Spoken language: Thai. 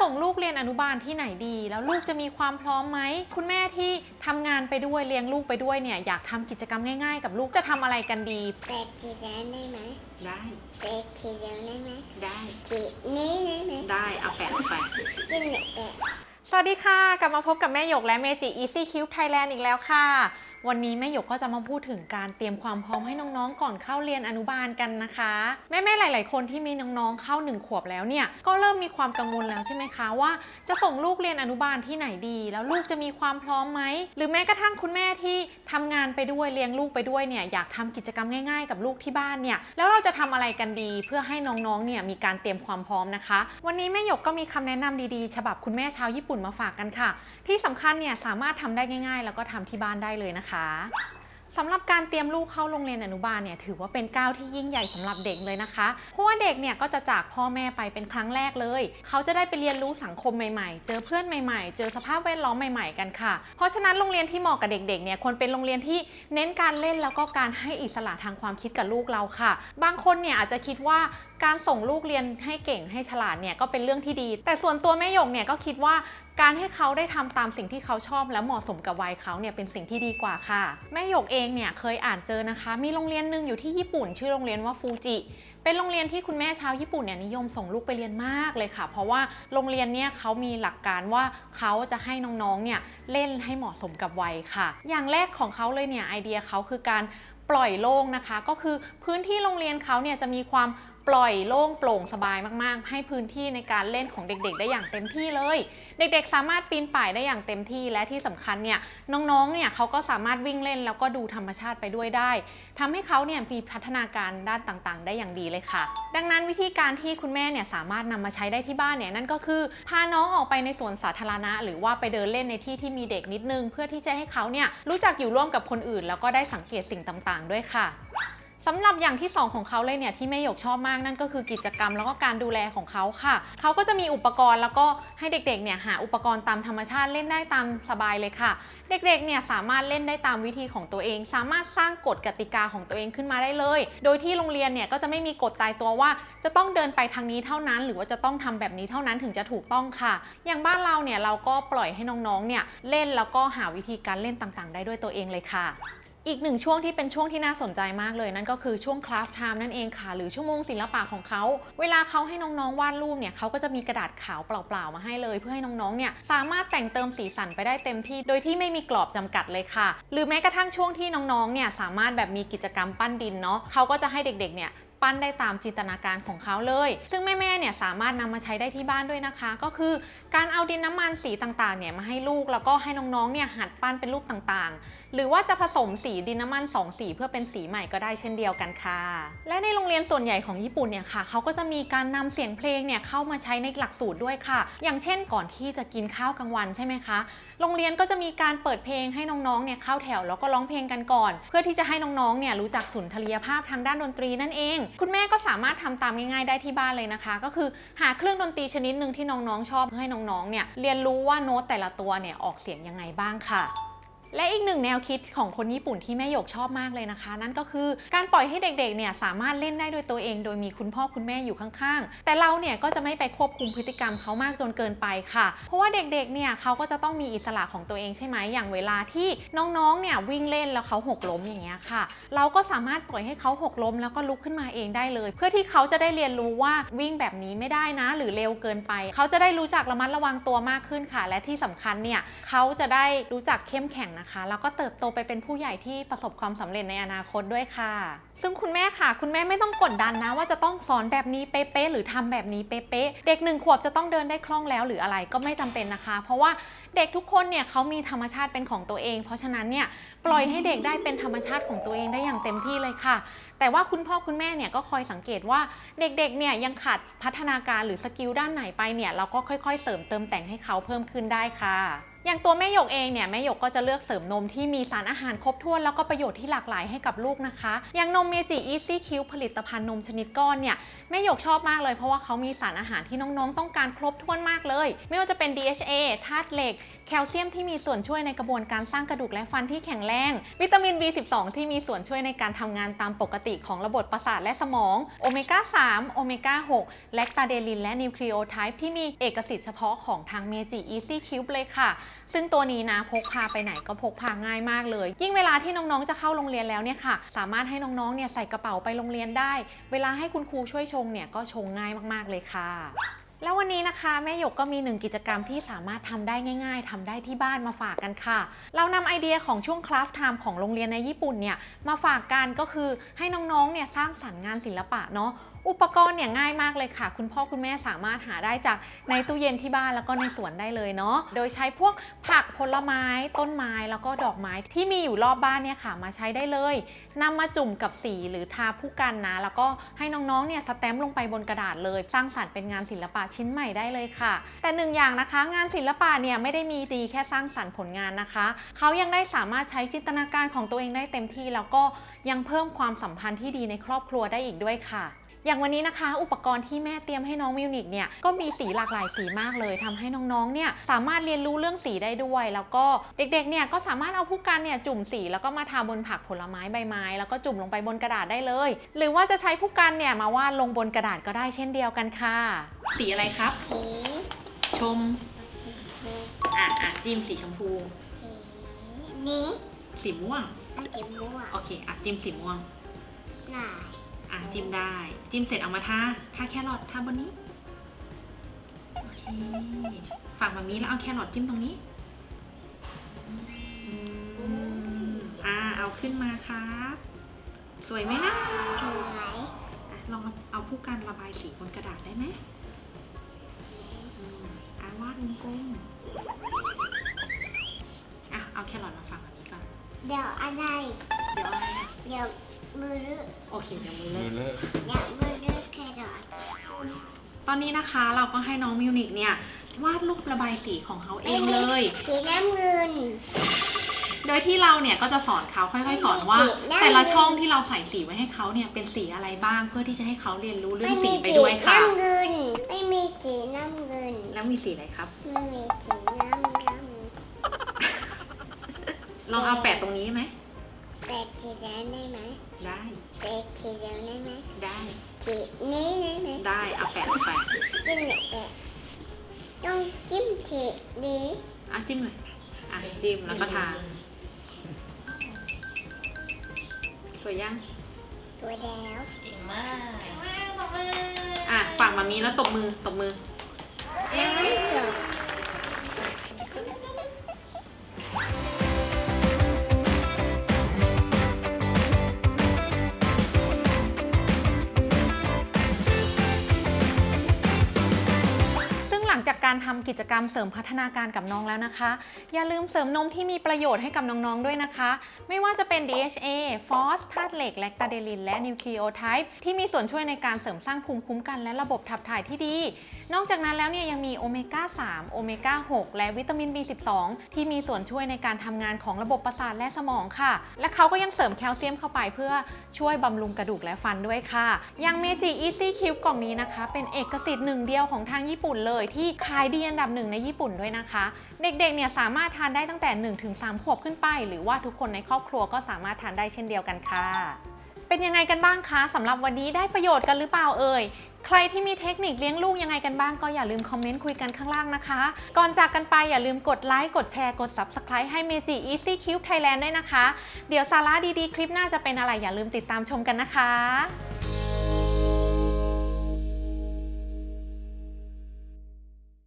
ส่งลูกเรียนอนุบาลที่ไหนดี แล้วลูกจะมีความพร้อมไหม คุณแม่ที่ทำงานไปด้วยเลี้ยงลูกไปด้วยเนี่ยอยากทำกิจกรรมง่ายๆ กับลูกจะทำอะไรกันดีแปดทีเดียวได้ไหมได้แปดทีเดียวได้ไหมได้ทีนี้ได้ไหมได้เอาแปะไปกินเนี่ยแปดสวัสดีค่ะ กลับมาพบกับแม่หยกและเมจิ Easy Cube Thailand อีกแล้วค่ะ วันนี้แม่หยกก็จะมาพูดถึงการเตรียมความพร้อมให้น้องๆ ก่อนเข้าเรียนอนุบาลกันนะคะ แม่ๆ หลาย ๆ คนที่มีน้องๆ เข้าหนึ่งขวบแล้วเนี่ย ก็เริ่มมีความกังวลแล้วใช่ไหมคะว่า จะส่งลูกเรียนอนุบาลที่ไหนดี แล้วลูกจะมีความพร้อมไหม หรือแม้กระทั่งคุณแม่ที่ทำงานไปด้วยเลี้ยงลูกไปด้วยเนี่ยอยากทำกิจกรรมง่าย ๆ กับลูกที่บ้านเนี่ยแล้วเราจะทำอะไรกันดี เพื่อให้น้องๆ เนี่ยมีการเตรียมความพร้อมนะคะ วันนี้แม่หยกก็มีคำแนะนำดีๆ ฉบับคุณแม่ชาวญี่ปุ่นมาฝากกันค่ะ ที่สำคัญเนี่ยสามารถทำได้ง่าย ๆ แล้วก็ทำที่บ้านได้เลยนะคะสำหรับการเตรียมลูกเข้าโรงเรียนอนุบาลเนี่ยถือว่าเป็นก้าวที่ยิ่งใหญ่สำหรับเด็กเลยนะคะ เพราะว่าเด็กเนี่ยก็จะจากพ่อแม่ไปเป็นครั้งแรกเลย เขาจะได้ไปเรียนรู้สังคมใหม่ๆ เจอเพื่อนใหม่ๆ เจอสภาพแวดล้อมใหม่ๆกันค่ะ เพราะฉะนั้นโรงเรียนที่เหมาะกับเด็กๆเนี่ยควรเป็นโรงเรียนที่เน้นการเล่นแล้วก็การให้อิสระทางความคิดกับลูกเราค่ะ บางคนเนี่ยอาจจะคิดว่าการส่งลูกเรียนให้เก่งให้ฉลาดเนี่ยก็เป็นเรื่องที่ดี แต่ส่วนตัวแม่หยกเนี่ยก็คิดว่า การให้เขาได้ทำตามสิ่งที่เขาชอบและเหมาะสมกับวัยเขาเนี่ยเป็นสิ่งที่ดีกว่าค่ะ แม่หยกเองเนี่ยเคยอ่านเจอนะคะ มีโรงเรียนหนึ่งอยู่ที่ญี่ปุ่น ชื่อโรงเรียนว่าฟูจิ เป็นโรงเรียนที่คุณแม่ชาวญี่ปุ่นเนี่ยนิยมส่งลูกไปเรียนมากเลยค่ะ เพราะว่าโรงเรียนเนี่ยเขามีหลักการว่าเขาจะให้น้องๆเนี่ยเล่นให้เหมาะสมกับวัยค่ะ อย่างแรกของเขาเลยเนี่ยไอเดียเขาคือการปล่อยโล่งนะคะ ก็คือพื้นที่โรงเรียนเขาเนี่ยจะมีความ ปล่อยโล่งโปร่งสบายมากๆ ให้พื้นที่ในการเล่นของเด็กๆ ได้อย่างเต็มที่เลย เด็กๆ สามารถปีนป่ายได้อย่างเต็มที่และที่สำคัญเนี่ยน้องๆ เนี่ยเขาก็สามารถวิ่งเล่นแล้วก็ดูธรรมชาติไปด้วยได้ทำให้เขาเนี่ยมีพัฒนาการด้านต่างๆ ได้อย่างดีเลยค่ะ ดังนั้นวิธีการที่คุณแม่เนี่ยสามารถนำมาใช้ได้ที่บ้านเนี่ยนั่นก็คือพาน้องออกไปในสวนสาธารณะ หรือว่าไปเดินเล่นในที่ที่มีเด็กนิดนึง เพื่อที่จะให้เขาเนี่ยรู้จักอยู่ร่วมกับคนอื่น แล้วก็ได้สังเกตสิ่งต่างๆ ด้วยค่ะ สำหรับอย่างที่ 2 ของเขาเลยเนี่ยที่แม่หยกชอบมากนั่นก็คือกิจกรรมแล้วก็การดูแลของเขาค่ะ เขาก็จะมีอุปกรณ์แล้วก็ให้เด็กๆเนี่ยหาอุปกรณ์ตามธรรมชาติเล่นได้ตามสบายเลยค่ะ เด็กๆเนี่ยสามารถเล่นได้ตามวิธีของตัวเอง สามารถสร้างกฎกติกาของตัวเองขึ้นมาได้เลย โดยที่โรงเรียนเนี่ยก็จะไม่มีกฎตายตัวว่า จะต้องเดินไปทางนี้เท่านั้น หรือว่าจะต้องทำแบบนี้เท่านั้นถึงจะถูกต้องค่ะ อย่างบ้านเราเนี่ยเราก็ปล่อยให้น้องๆเนี่ยเล่นแล้วก็หาวิธีการเล่นต่างๆ ได้ด้วยตัวเองเลยค่ะ อีกหนึ่งช่วงที่เป็นช่วงที่น่าสนใจมากเลย นั่นก็คือช่วงคราฟต์ไทม์นั่นเองค่ะ หรือชั่วโมงศิลปะของเขา เวลาเขาให้น้องๆวาดรูปเนี่ยเขาก็จะมีกระดาษขาวเปล่าๆมาให้เลย เพื่อให้น้องๆเนี่ยสามารถแต่งเติมสีสันไปได้เต็มที่ โดยที่ไม่มีกรอบจำกัดเลยค่ะ หรือแม้กระทั่งช่วงที่น้องๆเนี่ยสามารถแบบมีกิจกรรมปั้นดินเนาะเขาก็จะให้เด็กๆเนี่ยปั้นได้ตามจินตนาการของเขาเลย ซึ่งแม่ๆ เนี่ยสามารถนำมาใช้ได้ที่บ้านด้วยนะคะ ก็คือการเอาดินน้ำมันสีต่างๆ เนี่ยมาให้ลูกแล้วก็ให้น้องๆ เนี่ยหัดปั้นเป็นรูปต่างๆ หรือว่าจะผสมสีดินน้ำมันสองสีเพื่อเป็นสีใหม่ก็ได้เช่นเดียวกันค่ะ และในโรงเรียนส่วนใหญ่ของญี่ปุ่นเนี่ยค่ะเขาก็จะมีการนำเสียงเพลงเนี่ยเข้ามาใช้ในหลักสูตรด้วยค่ะ อย่างเช่นก่อนที่จะกินข้าวกลางวันใช่ไหมคะ โรงเรียนก็จะมีการเปิดเพลงให้น้องๆเนี่ยเข้าแถวแล้วก็ร้องเพลงกันก่อน เพื่อที่จะให้น้องๆเนี่ยรู้จักสุนทรียภาพทางด้านดนตรีนั่นเอง คุณแม่ก็สามารถทำตามง่ายๆได้ที่บ้านเลยนะคะ ก็คือหาเครื่องดนตรีชนิดหนึ่งที่น้องๆชอบเพื่อให้น้องๆเนี่ยเรียนรู้ว่าโน้ตแต่ละตัวเนี่ยออกเสียงยังไงบ้างค่ะ และอีกหนึ่งแนวคิดของคนญี่ปุ่นที่แม่หยกชอบมากเลยนะคะ นั่นก็คือการปล่อยให้เด็กๆเนี่ยสามารถเล่นได้โดยตัวเอง โดยมีคุณพ่อคุณแม่อยู่ข้างๆ แต่เราเนี่ยก็จะไม่ไปควบคุมพฤติกรรมเขามากจนเกินไปค่ะ เพราะว่าเด็กๆเนี่ยเขาก็จะต้องมีอิสระของตัวเองใช่ไหมอย่างเวลาที่น้องๆเนี่ยวิ่งเล่นแล้วเขาหกล้มอย่างเงี้ยค่ะ เราก็สามารถปล่อยให้เขาหกล้มแล้วก็ลุกขึ้นมาเองได้เลย เพื่อที่เขาจะได้เรียนรู้ว่าวิ่งแบบนี้ไม่ได้นะ หรือเร็วเกินไป เขาจะได้รู้จักระมัดระวังตัวมากขึ้นค่ะ และที่สำคัญเนี่ยเขาจะได้รู้จักเข้มแข็งนะคะ แล้วก็เติบโตไปเป็นผู้ใหญ่ที่ประสบความสำเร็จในอนาคตด้วยค่ะ ซึ่งคุณแม่ค่ะ คุณแม่ไม่ต้องกดดันนะ ว่าจะต้องสอนแบบนี้เป๊ะๆหรือทำแบบนี้เป๊ะๆเด็กหนึ่งขวบจะต้องเดินได้คล่องแล้วหรืออะไรก็ไม่จำเป็นนะคะ เพราะว่าเด็กทุกคนเนี่ยเขามีธรรมชาติเป็นของตัวเอง เพราะฉะนั้นเนี่ยปล่อยให้เด็กได้เป็นธรรมชาติของตัวเองได้อย่างเต็มที่เลยค่ะ แต่ว่าคุณพ่อคุณแม่เนี่ยก็คอยสังเกตว่าเด็กๆเนี่ยยังขาดพัฒนาการหรือสกิลด้านไหนไปเนี่ยเราก็ค่อยๆ เสริมเติมแต่งให้เขาเพิ่มขึ้นได้ค่ะอย่างตัวแม่หยกเองเนี่ยแม่หยกก็จะเลือกเสริมนมที่มีสารอาหารครบถ้วนแล้วก็ประโยชน์ที่หลากหลายให้กับลูกนะคะ อย่างนมเมจิ Easy Q ผลิตภัณฑ์นมชนิดก้อนเนี่ยแม่หยกชอบมากเลยเพราะว่าเขามีสารอาหารที่น้องๆ ต้องการครบถ้วนมากเลย ไม่ว่าจะเป็น DHA ธาตุเหล็ก แคลเซียมที่มีส่วนช่วยในกระบวนการสร้างกระดูกและฟันที่แข็งแรง วิตามิน B12 ที่มีส่วนช่วยในการทำงานตามปกติติของระบบประสาทและสมองโอเมก้า3โอเมก้า6แลคตาเดลินและนิวคลีโอไทป์ที่มีเอกสิทธิ์เฉพาะของทางเมจิ Easy Cube เลยค่ะ ซึ่งตัวนี้นะพกพาไปไหนก็พกพาง่ายมากเลย ยิ่งเวลาที่น้องๆจะเข้าโรงเรียนแล้วเนี่ยค่ะ สามารถให้น้องๆเนี่ยใส่กระเป๋าไปโรงเรียนได้ เวลาให้คุณครูช่วยชงเนี่ยก็ชงง่ายมากๆเลยค่ะ แล้ววันนี้นะคะแม่หยกก็มีหนึ่งกิจกรรมที่สามารถทำได้ง่าย ๆทำได้ที่บ้านมาฝากกันค่ะ เรานำไอเดียของช่วงคลาสไทม์ของโรงเรียนในญี่ปุ่นเนี่ยมาฝากกันก็คือให้น้องๆเนี่ยสร้างสรรค์งานศิลปะเนาะอุปกรณ์เนี่ยง่ายมากเลยค่ะ คุณพ่อคุณแม่สามารถหาได้จากในตู้เย็นที่บ้านแล้วก็ในสวนได้เลยเนาะโดยใช้พวกผักผลไม้ต้นไม้แล้วก็ดอกไม้ที่มีอยู่รอบบ้านเนี่ยค่ะ มาใช้ได้เลยนำมาจุ่มกับสีหรือทาผู้กันนะ แล้วก็ให้น้องๆเนี่ยสแตมป์ลงไปบนกระดาษเลย สร้างสรรค์เป็นงานศิลปะชิ้นใหม่ได้เลยค่ะ แต่หนึ่งอย่างนะคะ งานศิลปะเนี่ยไม่ได้มีดีแค่สร้างสรรค์ผลงานนะคะ เขายังได้สามารถใช้จินตนาการของตัวเองได้เต็มที่ แล้วก็ยังเพิ่มความสัมพันธ์ที่ดีในครอบครัวได้อีกด้วยค่ะ อย่างวันนี้นะคะ อุปกรณ์ที่แม่เตรียมให้น้องมิวนิกเนี่ยก็มีสีหลากหลายสีมากเลยทำให้น้องๆเนี่ยสามารถเรียนรู้เรื่องสีได้ด้วย แล้วก็เด็กๆเนี่ยก็สามารถเอาผู้กันเนี่ยจุ่มสีแล้วก็มาทาบนผักผลไม้ใบไม้ แล้วก็จุ่มลงไปบนกระดาษได้เลย หรือว่าจะใช้ผู้กันเนี่ยมาวาดลงบนกระดาษก็ได้เช่นเดียวกันค่ะ สีอะไรครับสีชมอะอะจิ้มสีชมพูสีนี้สีม่วงเอาสีม่วงโอเคอะจิ้มสีม่วงหน่ อยอะจิ้มได้ จิ้มเสร็จเอามาทาทาแครอททาบนนี้โอเคฝั่งแบบนี้แล้วเอาแครอทจิ้มตรงนี้อืมอ่าเอาขึ้นมาครับ สวยไหมนะสวยอะลองเอาผู้กันระบายสีบนกระดาษได้ไหมอืมอ่าวาดวงกลมอะเอาแครอทมาฝั่งแบบนี้ก่อน เดี๋ยวอะไร เดี๋ยวอะไรอะเดี๋ยว มือรื้อโอเคเดี๋ยวมือมืเลิอกเลิกเดี๋ยวมือรื้อแครอทตอนนี้นะคะเราก็ให้น้องมิวนิกเนี่ยวาดรูประบายสีของเขาเองเลย สีน้ำเงิน โดยที่เราเนี่ยก็จะสอนเขาค่อยๆ สอนว่าได้แต่ละช่องที่เราใส่สีไว้ให้เขาเนี่ยเป็นสีอะไรบ้าง เพื่อที่จะให้เขาเรียนรู้เรื่องสีไปด้วยค่ะ น้ำเงิน ไม่มีสีน้ำเงิน แล้วมีสีอะไรครับ ไม่มีสีน้ำเงินลองเอาแปะตรงนี้ไหม แปดสีแดงได้ไหมได้แปดสีเหลืองได้ไหมได้สีนี้ได้ไหมได้เอาแปะลงไปจิ้มเนี่ยแปดต้องจิ้มสีนี้อะจิ้มเลยอะจิ้มแล้วก็ทาสวยยังตัวแล้วเก่งมากอะฝั่งมามีแล้วตบมือตบมือยังไการทำกิจกรรมเสริมพัฒนาการกับน้องแล้วนะคะ อย่าลืมเสริมนมที่มีประโยชน์ให้กับน้องๆด้วยนะคะ ไม่ว่าจะเป็น DHA ฟอสธาตุเหล็กแลคตาเดลินและนิวคลีโอไทป์ที่มีส่วนช่วยในการเสริมสร้างภูมิคุ้มกันและระบบขับถ่ายที่ดี นอกจากนั้นแล้วเนี่ยยังมีโอเมก้า3โอเมก้า6และวิตามิน B12 ที่มีส่วนช่วยในการทำงานของระบบประสาทและสมองค่ะ และเขาก็ยังเสริมแคลเซียมเข้าไปเพื่อช่วยบำรุงกระดูกและฟันด้วยค่ะ ยังเมจิ Easy Cube กล่องนี้นะคะ เป็นเอกสิทธิ์หนึ่งเดียวของทางญี่ปุ่นเลยที่ขายดีอันดับหนึ่งในญี่ปุ่นด้วยนะคะ เด็กๆเนี่ยสามารถทานได้ตั้งแต่ 1-3 ขวบขึ้นไป หรือว่าทุกคนในครอบครัวก็สามารถทานได้เช่นเดียวกันค่ะ เป็นยังไงกันบ้างคะสำหรับวันนี้ได้ประโยชน์กันหรือเปล่าเอ่ยใครที่มีเทคนิคเลี้ยงลูกยังไงกันบ้างก็อย่าลืมคอมเมนต์คุยกันข้างล่างนะคะ ก่อนจากกันไปอย่าลืมกดไลค์กดแชร์กด Subscribe ให้ Meiji Easy Cube Thailand ด้วยนะคะ เดี๋ยวสาระดีๆ คลิปหน้าจะเป็นอะไรอย่าลืมติดตามชมกันนะคะ